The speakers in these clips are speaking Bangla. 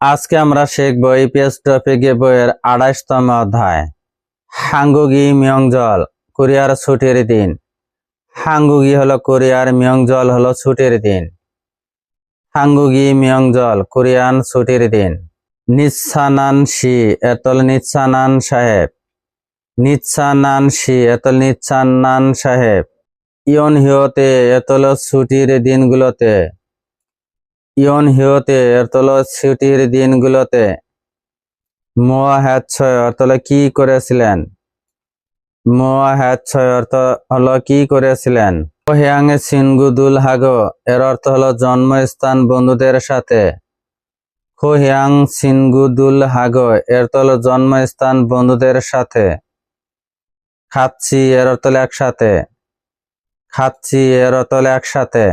আজকে আমরা শিখব ইপিএস টপিকে বইয়ের আড়াইশতম অধ্যায়। হাঙ্গুগি মিয়ংজল, কোরিয়ার ছুটির দিন। হাঙ্গুগি হলো কোরিয়ার মিয়ংজল হলো ছুটির দিন। হাঙ্গুগি মিয়ংজল, কোরিয়ান ছুটির দিন। নিচ্ছানান শি এতল নিচ্ছানান সাহেব। নিচ্ছানান শি এতল নিচ্ছানান সাহেব। ইয়ন হিওতে এতল ছুটির দিনগুলোতে। ইয়ন হিওতে এতল ছুটির দিনগুলোতে। মোয়া হ্যাচ্ছয় অর্থ হলো কি করেছিলেন? মোয়া হ্যাচ্ছয় অর্থ হলো কি করেছিলেন? হিয়াংয়ে সিনগুদুল হাগো, এর অর্থ হলো জন্মস্থান বন্ধুদের সাথে। হোহিয়াং সিনগুদুল হাগো এর হলো জন্মস্থান বন্ধুদের সাথে। খাচ্ছি এর হলো একসাথে। খাচ্ছি এর হলো একসাথে।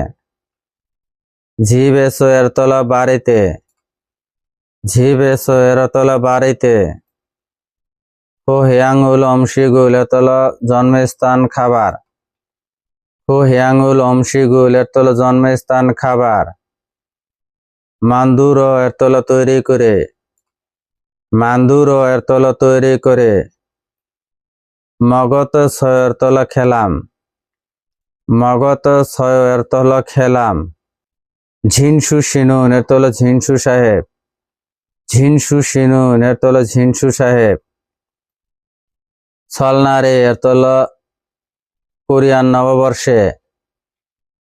ঝিব এসো এর তলা বাড়িতে। ঝিব এসো এর তলা বাড়িতে। হো হিয়াঙ্গুল অমশিগুল এর তলা জন্মস্থান খাবার। হো হিয়াঙ্গুল এর তলা জন্মস্থান খাবার। মান্দুর এর তলা তৈরি করে। মান্দুর এর তলা তৈরি করে। মগত ছয়ের তলা খেলাম। মগত ছয়ের তলা খেলাম। ঝিনসু সিনুন এর ঝিনসু সাহেব। ঝিনসু সিনুন এর ঝিনসু সাহেব। ছলনারে এর কোরিয়ান নববর্ষে।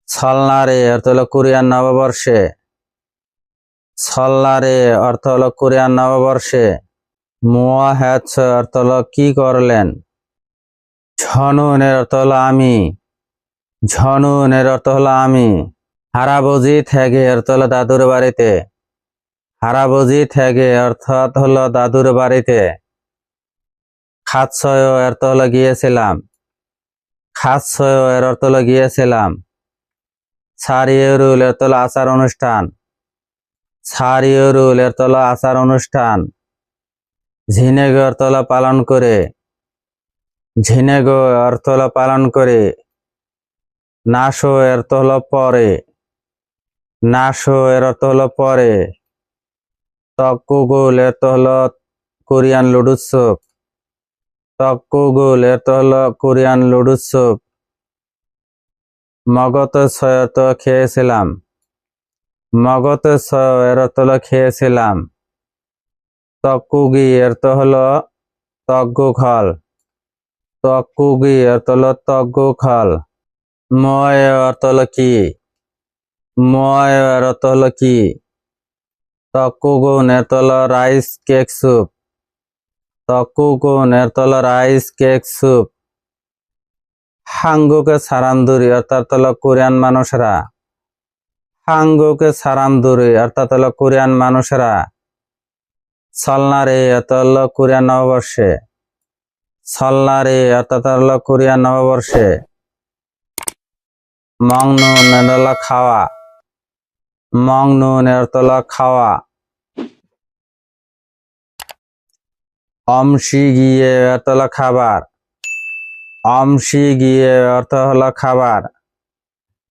ছলনারে এর কোরিয়ান নববর্ষে। ছলনারে অর্থ কোরিয়ান নববর্ষে। মোয়া হ্যাচ অর্থ কি করলেন? ঝনুনের অর্থ আমি। ঝনুনের অর্থ আমি। হারাবজি থেকে অর্থ হলো দাদুর বাড়িতে। হারাবজি থেকে অর্থাৎ হলো দাদুর বাড়িতে। খাৎসয় অর্থ হলো গিয়েছিলাম। খাৎসয় এর অর্থ হলো গিয়েছিলাম। সারিয়রুল এর হলো আচার অনুষ্ঠান। সারিয়রুল এর হলো আচার অনুষ্ঠান। ঝিনেগ অর্থ হলো পালন করে। ঝিনেগ অর্থ পালন করে। নাশো এর তো পরে। নাশো এর অর্থ হলো পরে। তকুগুল এর তো হলো কোরিয়ান লুডুস স্যুপ তকুগুল এর তো হলো কোরিয়ান লুডুস স্যুপ মগত ছয় তো খেয়েছিলাম। মগত ছয় এর হলো খেয়েছিলাম। তকুগি এর তো হলো তগ্গু খল। তকুগি এর তো হলো তগ্গু খল। ময় অর্থ হলো কি? ময় এর অর্থ হলো কি তকুগুন এর তল রাইস কেক স্যুপ তকুগুন এর তল রাইস কেক স্যুপ হাঙ্গুকে সারামদুরি অর্থাৎ হলো কোরিয়ান মানুষরা হাঙ্গুকে সারামদুরি অর্থাৎ হলো কোরিয়ান মানুষরা সলনারে অর্থ হলো কোরিয়ান নববর্ষে সলনারে অর্থাৎ হলো কোরিয়ান নববর্ষে মং নুন এর হলো খাওয়া মং নুন এর তলা খাওয়া। অমসি গিয়ে অর্থ খাবার। অমসি গিয়ে অর্থ হলো খাবার।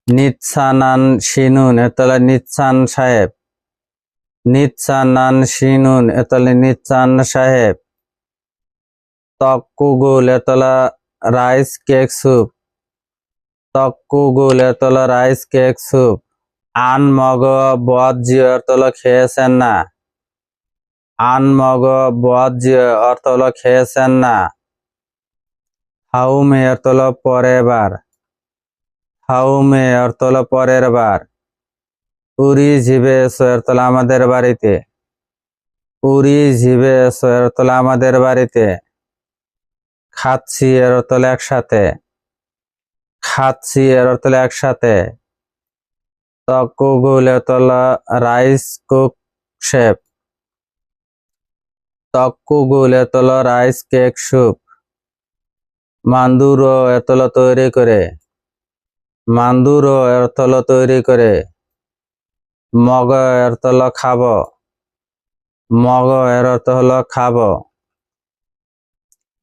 নিচ্ছানান শিনুন এতলে নিচ্ছান সাহেব। নিচ্ছানান শিনুন এতলে নিচ্ছান সাহেব। তক্কুগুল এতলা রাইস কেক স্যুপ। তক্কুগুল এতলা রাইস কেক স্যুপ। আন মগ বদ অর্থ হলো খেয়েছেন না। আন মগ বদ অর্থ হলো খেয়েছেন না। হাউমে অর্থ হলো পরের বার। হাউমে অর্থ হলো পরের বার। উরি জিবে অর্থ আমাদের বাড়িতে। উরি জিবে অর্থ আমাদের বাড়িতে। খাচ্ছি এর একসাথে। খাচ্ছি এর অর্থ একসাথে। তকুগুল এতলা রাইস কুক শেপ। তকুগুল এতলা রাইস কেক স্যুপ মান্দুরো এতলা তৈরি করে। মান্দুরো এতলা তৈরি করে। মগ এরতলা খাব। মগ এর অর্থ হলো খাব।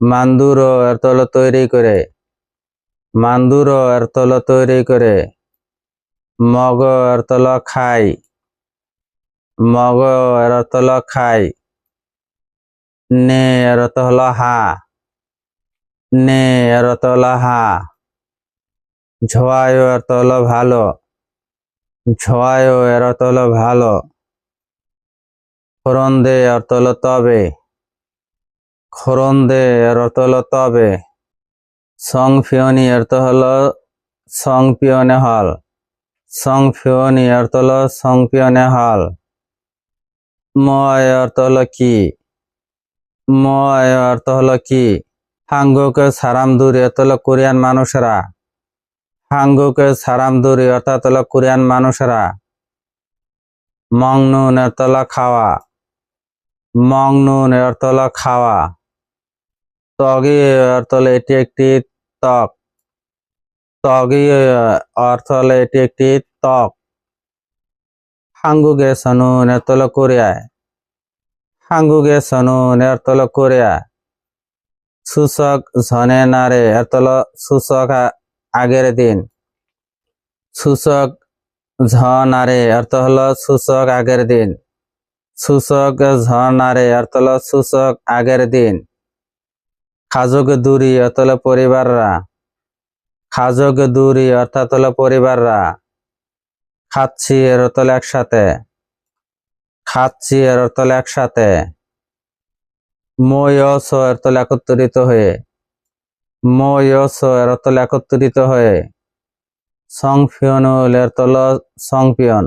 মান্দুরো এরতলা তৈরি করে। মান্দুরো এরতলা তৈরি করে। মগ তল খাই মগ অর্থ খাই নে অর্থ হলো হা নে অর্থ হা ঝোয়ায় অর্থ ভালো ঝোয়ায় এর অর্থ ভালো খরন্দে অর্থ হলো তবে খরন্দে এর অর্থ হলো তবে সং ফিওনি অর্থ হলো সং পিয়নে হল। সং ফিওনি অর্থ হলো ময় অর্থ হলো কি? ময় অর্থ হলো কি? হাঙ্গুকে সারাম দূরি অর্থ কোরিয়ান মানুষেরা। হাঙ্গুকে সারাম দূরি অর্থাৎ হলো কোরিয়ান মানুষেরা। মংনুন অর্থ হলো খাওয়া। মংনুন অর্থ হলো খাওয়া। তগি অর্থ হলো এটি একটি ত্বক। তগি অর্থ হলো এটি একটি ত্বক। হাঙ্গুগে সনুন অর্থ হলো কোরিয়ায় হাঙ্গুগে সনুন অর্থ হলো কোরিয়া। সূচক ঝনে নারে হলো সূচক আগের দিন। সূচক ঝ নারে অর্থ হলো সূচক আগের দিন। সূচক ঝ নারে অর্থ হলো সূচক আগের দিন। খাজক দূরি হলো পরিবাররা। খাজক দূরি, অর্থাৎ হলো পরিবাররা। খাচ্ছি এর অর্থ হলো একসাথে। খাচ্ছি এর অর্থ হলো একসাথে। ময়স এর হলো একত্রিত হয়ে। ময়স এর হলো একত্রিত হয়ে। সংফিয়নুল এর হলো সংপিয়ন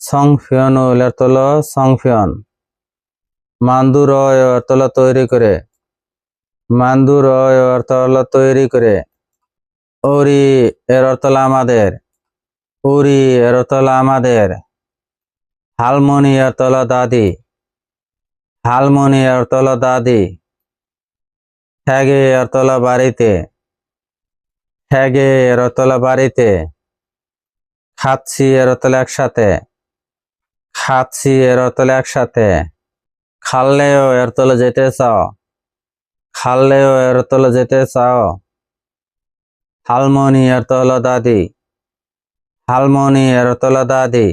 সংফিয়নুল এর হলো সংফিয়ন। মান্দুর অর্থ তৈরি করে। মান্দুর অর্থ তৈরি করে। ওরি এর অর্থ আমাদের উরি এর আমাদের। হালমনি এর দাদি, হালমনি এর অর্থ দাদি। ঠ্যাগে এর অর্থ বাড়িতে ঠ্যাগে এর বাড়িতে। খাচ্ছি এর একসাথে, খাচ্ছি এর একসাথে। খাললেও এর যেতে চাও খাললেও এর যেতে চাও। হালমনি এর অর্থ হলো দাদি হালমনি এর অর্থ হলো দাদি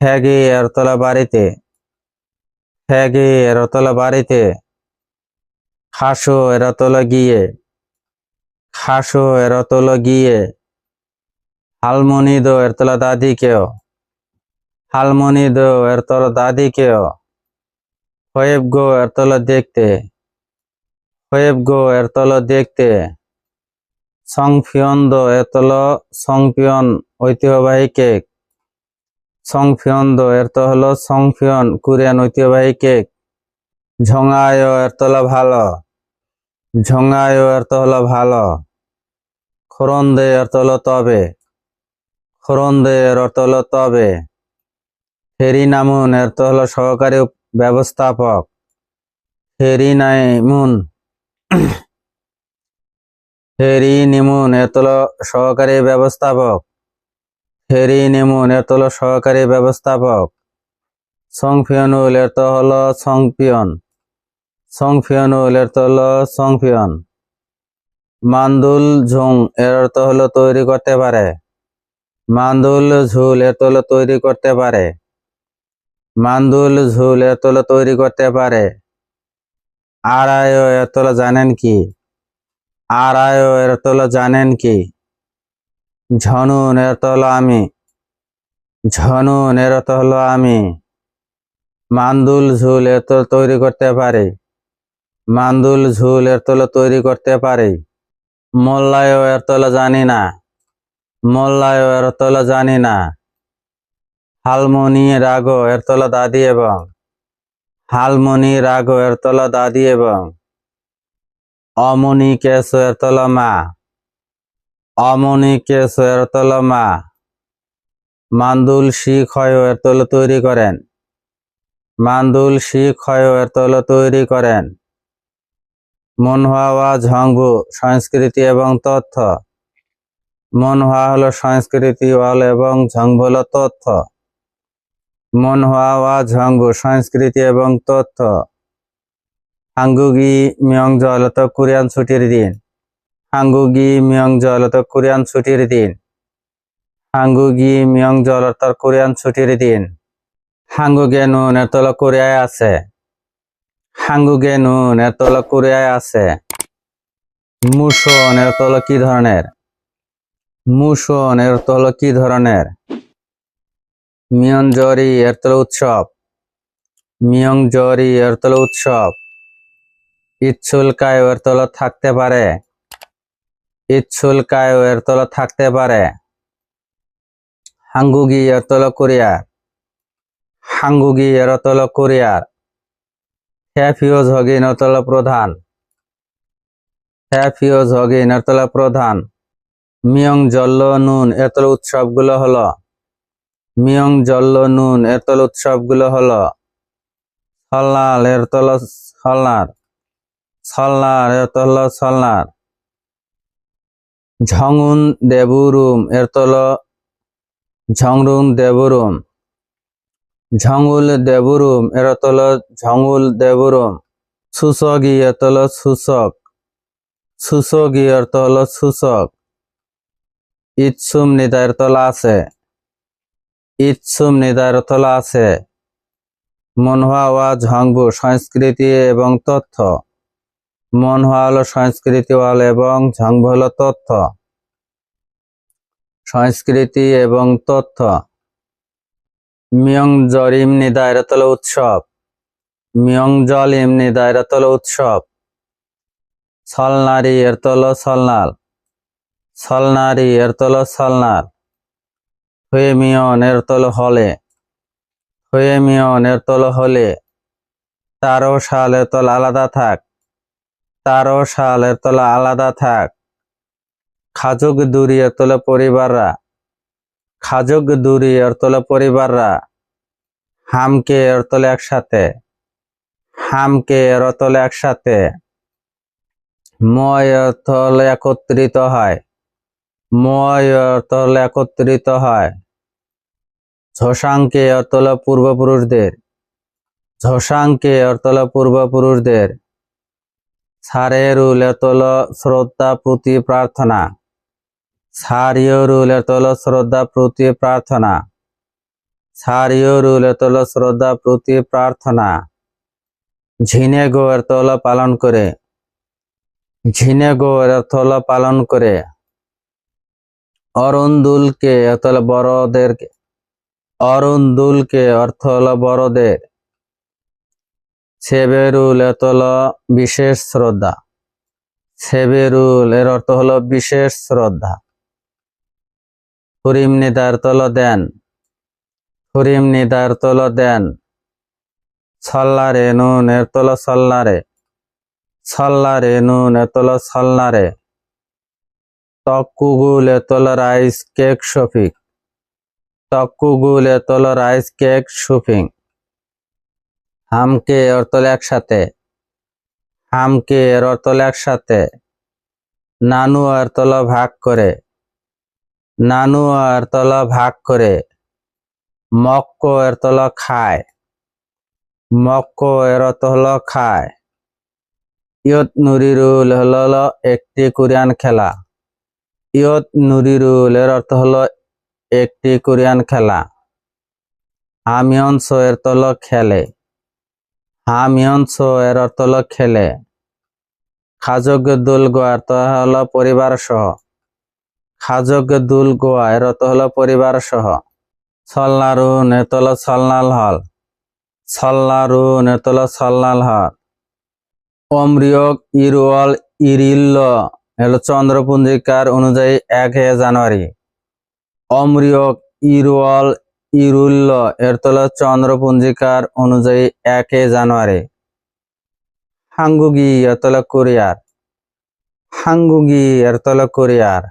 ঠ্যাগে এর অর্থ বাড়িতে ঠ্যাগে এর অর্থ বাড়িতে খাসো এর অর্থ গিয়ে খাসো এর অর্থ গিয়ে হালমনি দো এর তলা দাদি কেও হালমনি দো এর তলা দাদি কেও হয়েব গো এর তলা দেখতে হয়েব গো এর তলা দেখতে সংফিয়ন দো এর তলা সংপিয়ন ঐতিহ্যবাহী কেক সংফিয়ন দো এর তো হলো সংফিয়ন কোরিয়ান ঐতিহ্যবাহী কেক ঝঙায় এর তলা ভালো। ঝঙায় এর তো হলো ভালো। খরন্দে এর তো হলো তবে। খরন্দে এর অর্থ হলো তবে। ফেরি নামুন এর তো হলো সহকারী ব্যবস্থাপক। ফেরি নাইমুন ফেরি নিমুন তো সহকারী ব্যবস্থাপক। ফেরি নিমুন হলো সহকারী ব্যবস্থাপক। সংফিয়নুল এর তো হলো সংপিয়ন। সংফিয়নুল এর তো হলো সংফিয়ন মান্দুল ঝুং এর অর্থ হলো তৈরি করতে পারে। মান্দুল ঝুল এর তো হলো তৈরি করতে পারে। মান্দুল ঝুল এর তো হলো তৈরি করতে পারে। আড়ায় এর জানেন কি? আড়ায় এর তো জানেন কি? ঝনুন এর তো আমি। ঝনুন এর তো আমি। মান্দুল ঝুল এর তো তৈরি করতে পারে। মান্দুল ঝুল এর তো হলো তৈরি করতে পারে। মোল্লায় এর তো জানি না। মোল্লায় এর তো জানি না। হালমনি রাগো এর তো দাদি এবং। হালমনি রাগো এর তো দাদি এবং। অমনি কেশো এর তো হলো মা অমনি কেশো এর তো মান্দুল শিখ হয় এর তো তৈরি করেন। মান্দুল শিখ হয় এর তো তৈরি করেন। মনহাওয়া ঝঙ্গু সংস্কৃতি এবং তথ্য। মনহা হলো সংস্কৃতি ওয়াল এবং ঝঙ্গ হলো তথ্য। মনহাওয়া ঝঙ্গু সংস্কৃতি এবং তথ্য। হাঙ্গুগি মিয়ংজল হলো কোরিয়ান ছুটির দিন। হাঙ্গুগি মিয়ংজল হলো কোরিয়ান ছুটির দিন। হাঙ্গুগি মিয়ংজল অর্থাৎ কোরিয়ান ছুটির দিন। হাঙ্গুগে নুন এর তল কোরিয়ায় আছে। হাঙ্গুগে নুন এর তল কোরিয়ায় আছে। মুসন এর তল কি ধরনের? মুসন এর তল কি ধরনের? মিয়ঞ্জরি এর তল উৎসব। মিয়ংজরি এর তল উৎসব। ইচ্ছুলকায় এর তল থাকতে পারে। ইচ্ছুলকায় এর তল থাকতে পারে। হাঙ্গুগি এর তল কোরিয়ার হাঙ্গুগি এর তল কোরিয়ার হ্যাফিওজ হগিন এর তল প্রধান। হ্যাফিওজ হগিন এর তল প্রধান। মিয়ং জল্ল নুন এর তল উৎসবগুলো হলো। মিয়ং জল্ল নুন এর তল উৎসবগুলো হলো। এর তল সল্লার এর তল সল্লার ঝংউন দেবুরুম, এর তল ঝংরুং দেবুরুম। ঝঙ্গুল দেবুরুম, এর তল ঝঙ্গুল দেবুরুম। সুসগি, এর তল সুসক সুসগি। এর তল সুসক ইৎসুম নিদায়ের তলা আছে। ইৎসুম নিদায়ের তলা আছে। মনহা ওয়া ঝংবু, সংস্কৃতি এবং তথ্য। মনহা হলো সংস্কৃতি ওয়াল এবং ঝংবু হলো তথ্য। সংস্কৃতি এবং তথ্য। মিয়ং জরিম নিদায়রতল উৎসব। মিয়ং জলিম নিদায়রতল উৎসব। সলনারি এর তল সলনাল। সলনারি এর তল সলনাল। হয়ে মিয়ন এর তল হলে। হয়ে মিয়ন এর তল হলে। তারও সাল এর তল আলাদা থাক। তারও সাল এর তল আলাদা থাক। খাজুক দূরি এর তলে পরিবাররা। খাজুক দূরি এর তলে পরিবাররা। হামকে এর তলে একসাথে। হামকে এর তলে একসাথে। ময় তলে একত্রিত হয়। ময় এর তলে একত্রিত হয়। ঝোসাংকে এর তলে পূর্বপুরুষদের। ঝোসাংকে তলে পূর্বপুরুষদের। সারেরুল এর তল শ্রদ্ধা, প্রতি প্রার্থনা। সারিয়রুল এর তল শ্রদ্ধা, প্রতি প্রার্থনা। সারিয়রুল এর তল শ্রদ্ধা, প্রতি প্রার্থনা। ঝিনে গো এর তল পালন করে। ঝিনে গো এর তল পালন করে। অরুন্দুলকে এর তল বড়দের অরুন্দুলকে অর্থ হলো বড়দের সেবেরুল এর তল বিশেষ শ্রদ্ধা। সেবেরুল এর অর্থ হলো বিশেষ শ্রদ্ধা। হরিম নিদার তল দেন। হরিম নিদার তল দেন। সল্লারে নুন এর তল সল্লারে সল্লারে নুন এর তল সল্লারে তক্কুগুল এর তল রাইস কেক শফিক। তক্কুগুল এর তল রাইস কেক শুফিং হামকে এর তল একসাথে। হামকে এর তল একসাথে। নানু আর তলা ভাগ করে। নানু আর তলা ভাগ করে। মক্ক এর তলা খায়। মক্ক এর হলো খায়। ইয়ত নুরিরুল হলো একটি কোরিয়ান খেলা। ইয়ত নুরিরুল এর অর্থ হলো একটি কোরিয়ান খেলা। হামিয়নস এর তল খেলে। হামিয়নস এর অর্থ হলো খেলে। খাজগ দুল গোয়ার তো হলো পরিবার সহ। খাজগ দুল গোয়া এর অর্থ হলো পরিবার সহ। সল্লারুন এর তল সল্লাল হল। সল্লারুন এর তল সল্লাল হল। অমৃয়ক ইরওয়াল ইরিল্ল হলো চন্দ্রপুঞ্জিকার অনুযায়ী এক জানুয়ারি। অমৃয়ক ইরওয়াল ইরুল্ল এর তল চন্দ্রপুঞ্জিকার অনুযায়ী এক জানুয়ারি। হাঙ্গুগি এর তল কোরিয়ার। হাঙ্গুগি এর তল কোরিয়ার।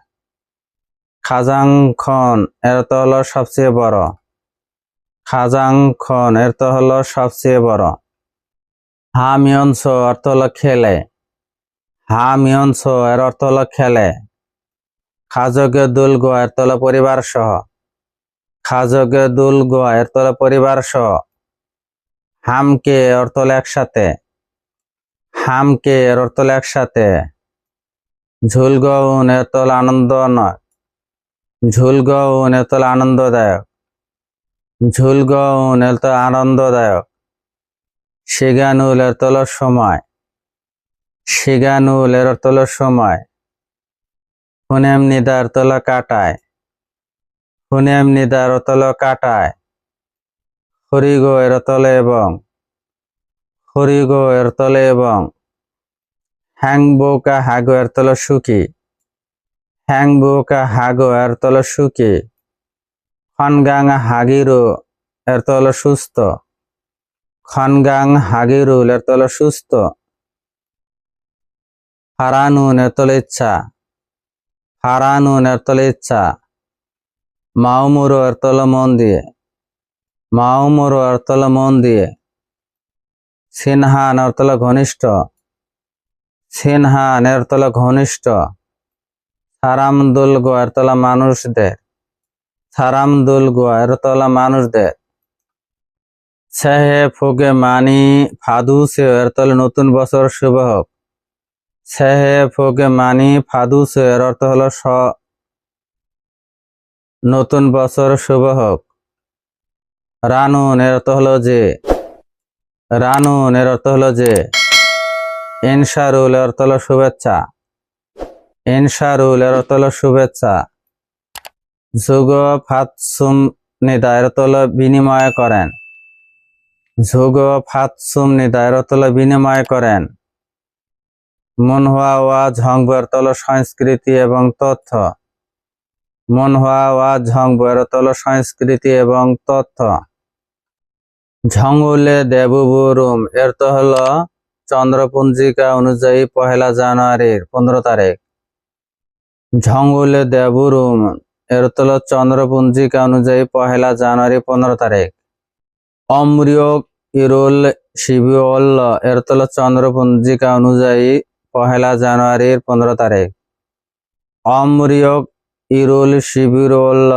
খাজাংখন এর তো হলো সবচেয়ে বড়। খাজাংখন এর তো হলো সবচেয়ে বড়। হামিয়নস অর্থ হলো খেলে। হামিয়নস এর অর্থ হলো খেলে। খাজগে দুল গোয়া এর তলে পরিবার সহ খাজগে দুল গোয়া, এর তলে পরিবার সহ। হামকে অর্থ হলো একসাথে। হামকে এর হলো একসাথে। ঝুলগৌন এর তলে আনন্দ নয় ঝুল ঝুলগৌন এর তলে আনন্দদায়ক। ঝুলগৌন এর তো আনন্দদায়ক। শিগানুল এর তল সময়। শিগানুল এর তল সময়। হুনেম নিদার তল কাটায়। হুনেম নিদার তল কাটায়। হরিগো এর তলে এবং হরিগো এর তলে এবং হ্যাংবোকা হাগো এর তল সুখী হ্যাংবোকা হাগো এর তল সুখী খনগাং হাগিরো এর তল সুস্থ। খনগাং হাগিরুল এর তল সুস্থ। হারানুন এর তলে ইচ্ছা। হারানুন এর তলে ইচ্ছা। মাউমুরো এর তল মন দিয়ে মাউমুরো এর তল মন দিয়ে। সিনহান এর ঘনিষ্ঠ, সিনহান এর তল ঘনিষ্ঠ। সারাম দুলগো এর তলা মানুষদের, সারাম দুলগো এর তলা মানুষদের। সেহে ফুগে মানি ফাদু সে এর তলে নতুন বছর শুভ হোক। সেহে ফুগে মানি ফাদু সে এর অর্থ হলো নতুন বছর শুভ হোক। রানুন এর অর্থ হলো যে রানুন এর অর্থ হলো যে ইনসারুল এর অর্থ হলো শুভেচ্ছা। ইনসারুল এর অর্থ হলো শুভেচ্ছা। যুগ ফাতসুম নিদা, এর হলো বিনিময় করেন। যুগ ফাতসুম নিদা, এর হলো বিনিময় করেন। মনহুয়া ওয়া ঝংবর তল সংস্কৃতি এবং তথ্য। মনহুয়া ওয়া ঝংবর তল সংস্কৃতি এবং তথ্য ঝঙ্গুলে দেবুবুরুম, এর তো হলো চন্দ্রপঞ্জিকা অনুযায়ী পহেলা জানুয়ারির পনেরো তারিখ। ঝঙ্গুলে দেবুরুম, এর তো হলো চন্দ্রপঞ্জিকা অনুযায়ী পহেলা জানুয়ারি পনেরো তারিখ। অমৃয়ক ইরুল শিবিউল এর তো হলো চন্দ্রপঞ্জিকা অনুযায়ী পহেলা জানুয়ারির পনেরো তারিখ। অমৃয়ক ইরুল শিবিরুল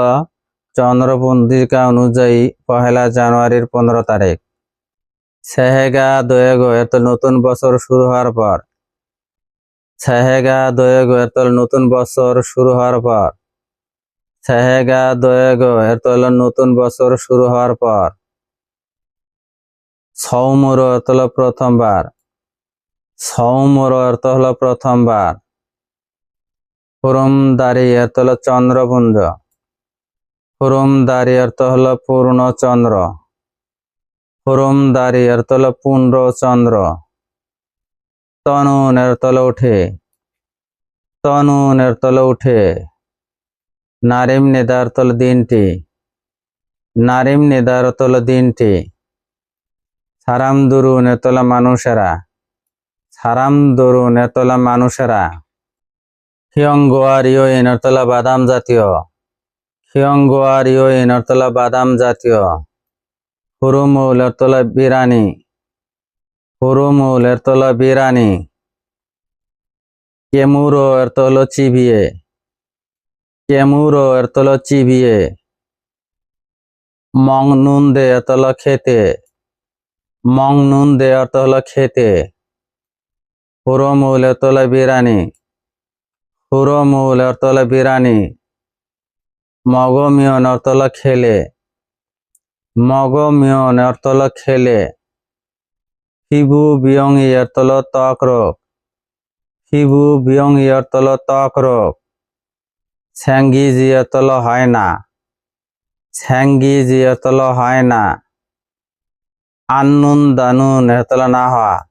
চন্দ্রপঞ্জিকা অনুযায়ী পহেলা জানুয়ারির পনেরো তারিখ। সেহেগা দয়েগো এত নতুন বছর শুরু হওয়ার পর। সেহেগা দয়েগো এর তো নতুন বছর শুরু হওয়ার পর। সেহেগা দয়েগো এর তো হলো নতুন বছর শুরু হওয়ার পর। সৌমর এত হলো প্রথমবার। সৌমর অর্থ হলো প্রথমবার। পুরমদারি অর্থ হলো চন্দ্রপুঞ্জ পুরমদারি অর্থ হলো পূর্ণ চন্দ্র। পুরমদারি অর্থ হলো পূর্ণ চন্দ্র। তনুন এর তলে উঠে। তনুন এর তলে উঠে। নারিম নিদার তল দিনটি। নারিম নিদার তল দিনটি। সারাম দুরুন এর তলা মানুষেরা। সারাম দরুন এর তলা মানুষেরা। হিয়ঙ্গোয়ার এর তলা বাদাম জাতীয়। হিয়ঙ্গোয়ার এর তলা বাদাম জাতীয়। হুরুমুল এর তলা বিরানি। হুরুমুল এর তলা বিরানি। কেমুরো এর তলো চিবিয়ে। কেমুরো তলো চিবিয়ে। মং নুন দে তলো খেতে। মং নুন দে অর্থ হলো খেতে। হুরমুল এর তলা বিরানি। হুরমুল এর তলা বিরানি। মগমিয়ন অর্থ হলো খেলে। মগমিয়ন অর্থ হলো খেলে। ফিবু বিয়ং এর তল ত্বক রোগ। ফিবু বিয়ং এর তল ত্বক রোগ। স্যাঙ্গি জিয়ার তল হয় না। স্যাঙ্গি জিয়ার তল হয় না। আন্নুন দানুন এর তলা না হওয়া।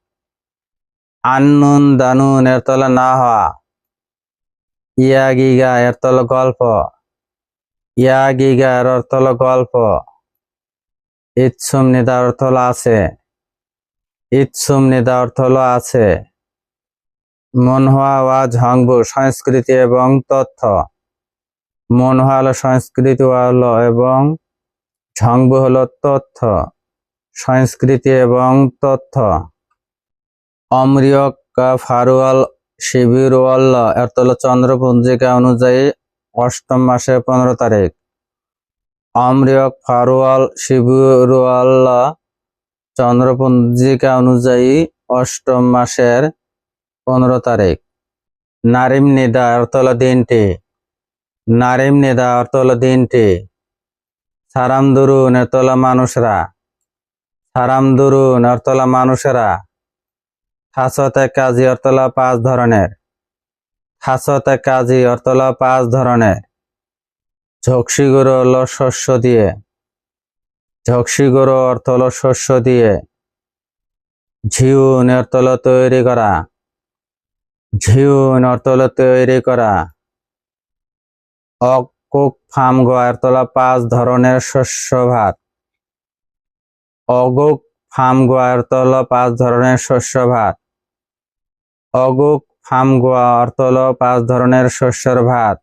আন্নুন দানুন এর তলা না হওয়া। ইয়া গিগা, এর তল গল্প। ইয়া গিগা, এর অর্থ গল্প। ইৎসুম নিদা অর্থ আছে। ইৎসুম নিদা অর্থ আছে। মনহোয়া ওয়া ঝংবু সংস্কৃতি এবং তথ্য। মনহোয়া হলো সংস্কৃতি হলো এবং ঝংবু হলো তথ্য। সংস্কৃতি এবং তথ্য। অমৃয়ক ফারুয়াল শিবিরওয়াল এর তল চন্দ্রপঞ্জিকা অনুযায়ী অষ্টম মাসের পনেরো তারিখ। অমৃয়ক ফারুয়াল শিবিরওয়াল চন্দ্রপঞ্জিকা অনুযায়ী অষ্টম মাসের পনেরো তারিখ। নারিম নিদা অর্থ হলো দিনটি। নারিম নিদা অর্থ হলো দিনটি। সারাম দুরুন তলা মানুষরা। সারাম দুরুন এর তলা মানুষেরা। হাসতে কাজী অর্তলা পাঁচ ধরনের। হাসতে কাজী অর্তলা পাঁচ ধরনের। ঝকসি গরু হলো শস্য দিয়ে। ঝকসি গরু অর্থ শস্য দিয়ে। ঝিউন অর্থ হলো তৈরি করা। ঝিউন অর্থ হলো তৈরি করা। অকুক ফার্ম গোয়ার তলা পাঁচ ধরনের শস্য ভাত। অগুক ফার্ম গোয়ার তলা পাঁচ ধরনের শস্য ভাত। অগুক ফার্ম গোয়া অর্থ হলো পাঁচ ধরনের শস্যর ভাত।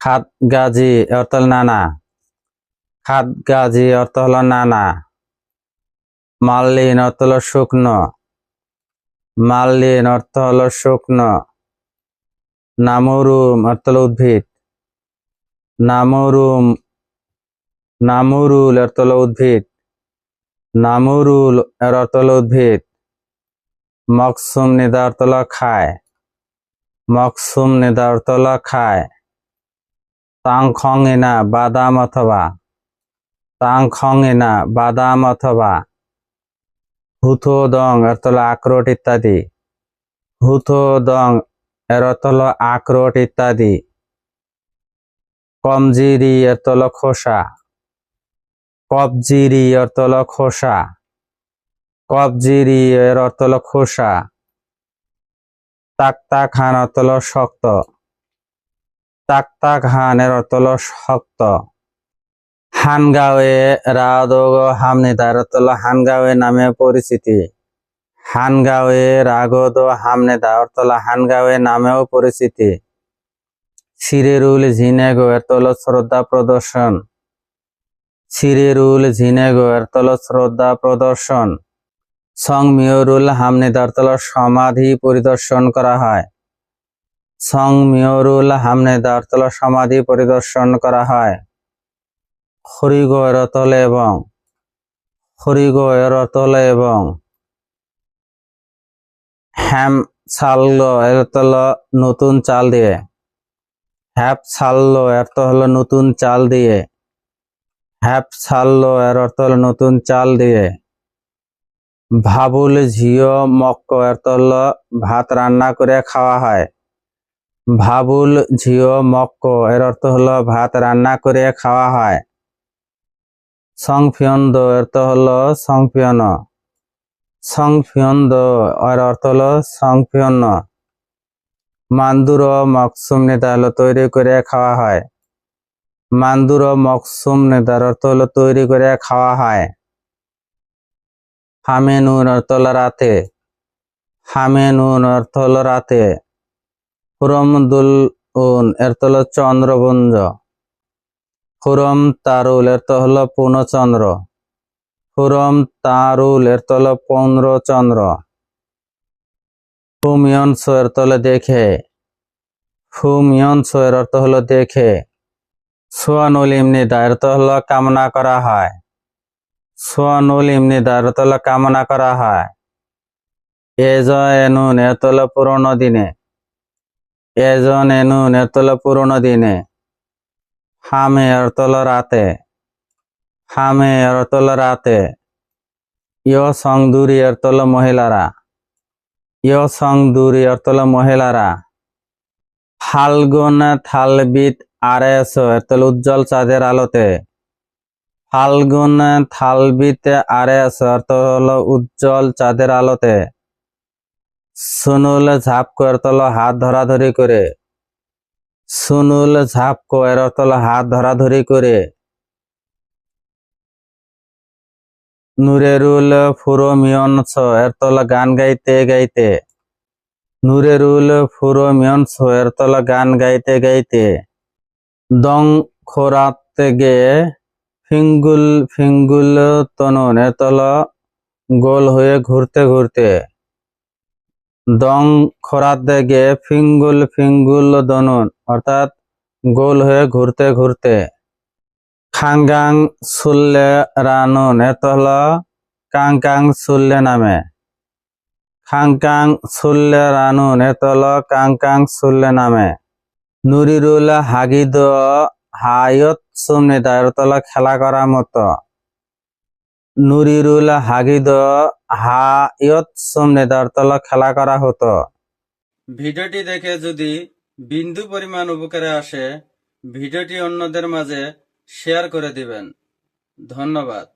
খাত গাজি অর্থ হলো নানা। খাত গাজি অর্থ হল নানা। মাল্লিন অর্থ হলো শুকনো। মাল্লিন অর্থ হল শুকনো। নামরুম অর্থ হলো উদ্ভিদ। নামরুম, নামরুল অর্থ হলো উদ্ভিদ। নামরুল, এর অর্থ হলো উদ্ভিদ। মকসুম নিদা অর্থ হলো খায়। মকসুম নিদা অর্থ হলো খায়। তাং খং ইনা বাদাম অথবা। তাং খং ইনা বাদাম অথবা। হুথো দং হলো আখরোট ইত্যাদি। হুথো দং এর অর্থ হলো আখরোট ইত্যাদি। কমজিরি হলো খোসা। কবজিরি হলো খোসা। কবজিরি এর অর্থ হলো খোসা। তাক্তা খান অর্থ হলো শক্ত। তাক্তা খান এর অর্থ হলো শক্ত। হানগাঁওয়ে রাদোগ হামনিদার অর্থ হলো হানগাঁওয়ে নামে পরিচিতি। হানগাঁওয়ে রাগদ হামনেদা অর্থ হলো হানগাঁওয়ে নামেও পরিচিতি। সিরেরুল ঝিনেগো এর তল শ্রদ্ধা প্রদর্শন। সিরেরুল ঝিনেগো এর তল শ্রদ্ধা প্রদর্শন। সংমিয়রুল হামনেদার তল সমাধি পরিদর্শন করা হয়। সংমিয়রুল হামনেদার তল সমাধি পরিদর্শন করা হয়। এর এবং এর এবং হ্যাম সাল্ল এর তল নতুন চাল দিয়ে। হ্যাপ ছাড়লো এর তো হলো নতুন চাল দিয়ে। হ্যাপ ছাড়লো এর অর্থ নতুন চাল দিয়ে। ভাবুল ঝিও মক্ক এর তো হলো ভাত রান্না করে খাওয়া হয়। ভাবুল ঝিও মক্ক এর অর্থ হলো ভাত রান্না করে খাওয়া হয়। সংফিয়ন্দ এর তো হলো সংফিয়ন। সংফিয়ন্দ এর অর্থ হলো সংফিয়ন্ন মান্দুর মকসুম নেতা হলো তৈরি করে খাওয়া হয়। মান্দুর মকসুম নেতার অর্থ হলো তৈরি করে খাওয়া হয়। হামে নুন অর্থ হলো রাতে হামে নুন অর্থ হলো রাতে হুরম দুল উন অর্থ হলো চন্দ্রপুঞ্জ হুরম তারুল অর্থ হলো পূর্ণচন্দ্র হুরম তারুল অর্থ হলো পনেরো চন্দ্র হুমিয়ন এর তলে দেখে হুমিয়ন এর অর্থ হলো দেখে। সোয়ানুল ইমনিদা এর অর্থ হলো কামনা করা হয়। সোয়ানুল ইমনিদা এর অর্থ কামনা করা হয়। এজ এনু হলো পুরোনো দিনে। এজন এনু হলো পুরোনো দিনে। হামে হলো রাতে। হামে হলো রাতে। ইয় সংদুরি এর হলো মহিলারা। ইয় সং দূরি অর্থ হলো মহিলারা। ফাল্গুন থালবিত আরেস অর্থ হলো উজ্জ্বল চাঁদের আলোতে। ফাল্গুন থালবিত আরেস অর্থ হলো উজ্জ্বল চাঁদের আলোতে। সুনুল ঝাপকো অর্থ হলো হাত ধরাধরি করে। সুনুল ঝাপকো এর অর্থ হলো হাত ধরাধরি করে। নুরেরুল ফুরোমিয়ন এর তলা গান গাইতে গাইতে। নুরেরুল ফুরোমিয়ন এর তলা গান গাইতে গাইতে। দং খোরাতে গে ফিঙ্গুল ফিঙ্গুল তনন এর তলা গোল হয়ে ঘুরতে ঘুরতে। দং খোরাতে গে ফিঙ্গুল ফিঙ্গুল দনন অর্থাৎ গোল হয়ে ঘুরতে ঘুরতে। খাঙ্গাং সুল্লে রানুন এত হলো কাংকাং সুল্লে নামে। খাংকাং সুল্লে রানুন এত হলো কাংকাং সুল্লে নামে। নুরিরুল হাগিদ হায়ত সুমনি দায়রতলা খেলা করার মতো। নুরিরুল হাগিদ হায়ত সুমনি দায়রতলা খেলা করা হতো। ভিডিওটি দেখে যদি বিন্দু পরিমাণ উপকারে আসে, ভিডিওটি অন্যদের মাঝে শেয়ার করে দিবেন। ধন্যবাদ।